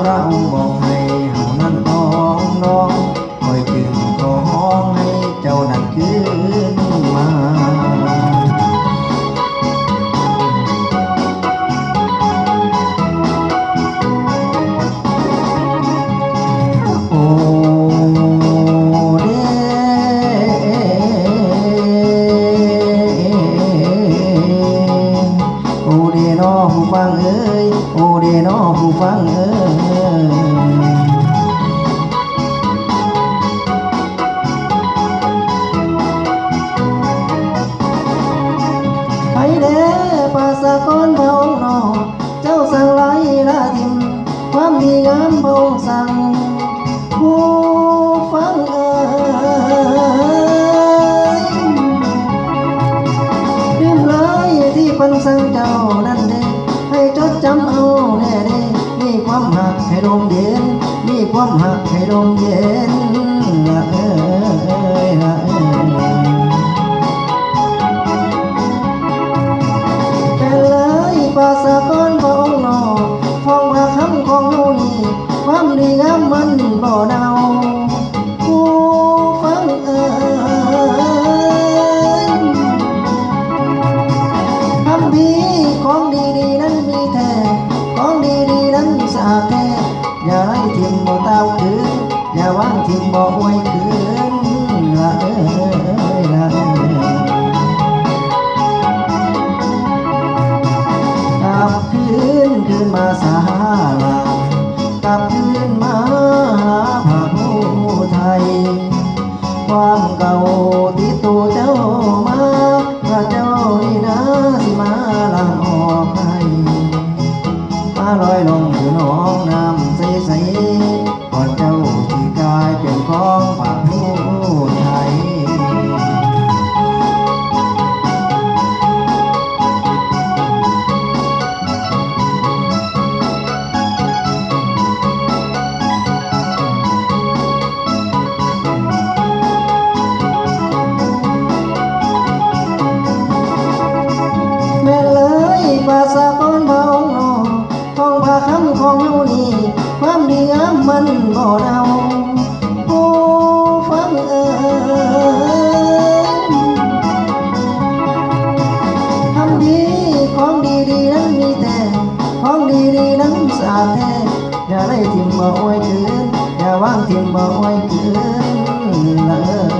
พระองค์บอกให้เฮานั้นต้องน้องคอยจึงขอห้องให้เจ้านั้นคืนมา โอ้เดโอ้เดนอผู้ฟังเอ้ยโอ้เดนอผู้ฟังเอ้ย เด้ภาษากรพระองค์นอเจ้าสั่งไล่ละทิมความดีงามพระองสั่งผู้ฟังเอ่ยลืมเลที่เพันสั่งเจ้านั่นเด้ให้จดจำเอาแน่เด้มีความหักให้ลมเย็นมีความหักให้ลมเย็นละเอ้ ของเฮานี่ความดีงามมันบ่เดาผู้ฟังเอ่ยคำพีของดีๆนั้นมีแท้ของดีๆนั้นสะอาดแท้อย่าไล่ทิมบ่เต้าคืนอย่าวางทิมบ่อวยคืนละเอ้ยละเอ้ยกลับคืนคืนมาสาลา ำของเฮานี่ความดีงามมันบ่เดาผู้ฟังเอ่ยทำดีของดีๆนั้นมีแต่ของดีๆนั้นสะอาดแท้อย่าได้ทิมบ่อวยคืนอย่าวางทิมบ่อวยคืนละเอ้ย